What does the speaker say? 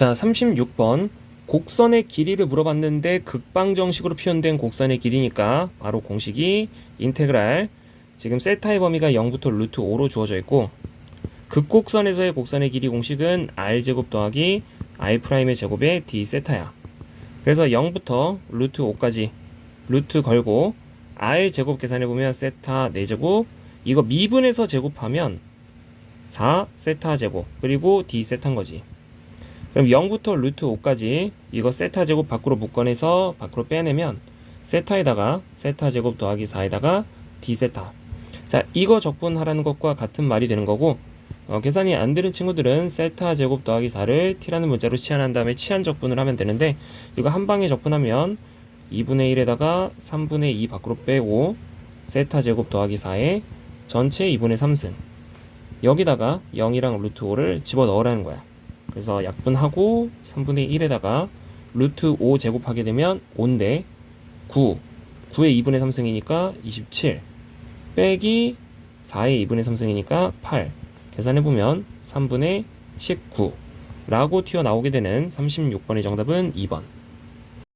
자, 36번. 곡선의 길이를 물어봤는데 극방정식으로 표현된 곡선의 길이니까 바로 공식이 인테그랄 지금 세타의 범위가 0부터 루트 5로 주어져 있고 극곡선에서의 곡선의 길이 공식은 r제곱 더하기 r'의 제곱의 d 세타야. 그래서 0부터 루트 5까지 루트 걸고 r제곱 계산해보면 세타 4제곱 이거 미분해서 제곱하면 4 세타 제곱 그리고 d 세타인 거지. 그럼 0부터 루트 5까지 이거 세타 제곱 밖으로 묶어내서 밖으로 빼내면 세타에다가 세타 제곱 더하기 4에다가 d 세타. 자, 이거 적분하라는 것과 같은 말이 되는 거고 어, 계산이 안 되는 친구들은 세타 제곱 더하기 4를 t라는 문자로 치환한 다음에 치환 적분을 하면 되는데 이거 한 방에 적분하면 2분의 1에다가 3분의 2 밖으로 빼고 세타 제곱 더하기 4에 전체 2분의 3승 여기다가 0이랑 루트 5를 집어 넣으라는 거야. 그래서 약분하고 3분의 1에다가 루트 5 제곱하게 되면 5인데 9 9의 2분의 3승이니까 27 빼기 4의 2분의 3승이니까 8 계산해보면 3분의 19 라고 튀어나오게 되는 36번의 정답은 2번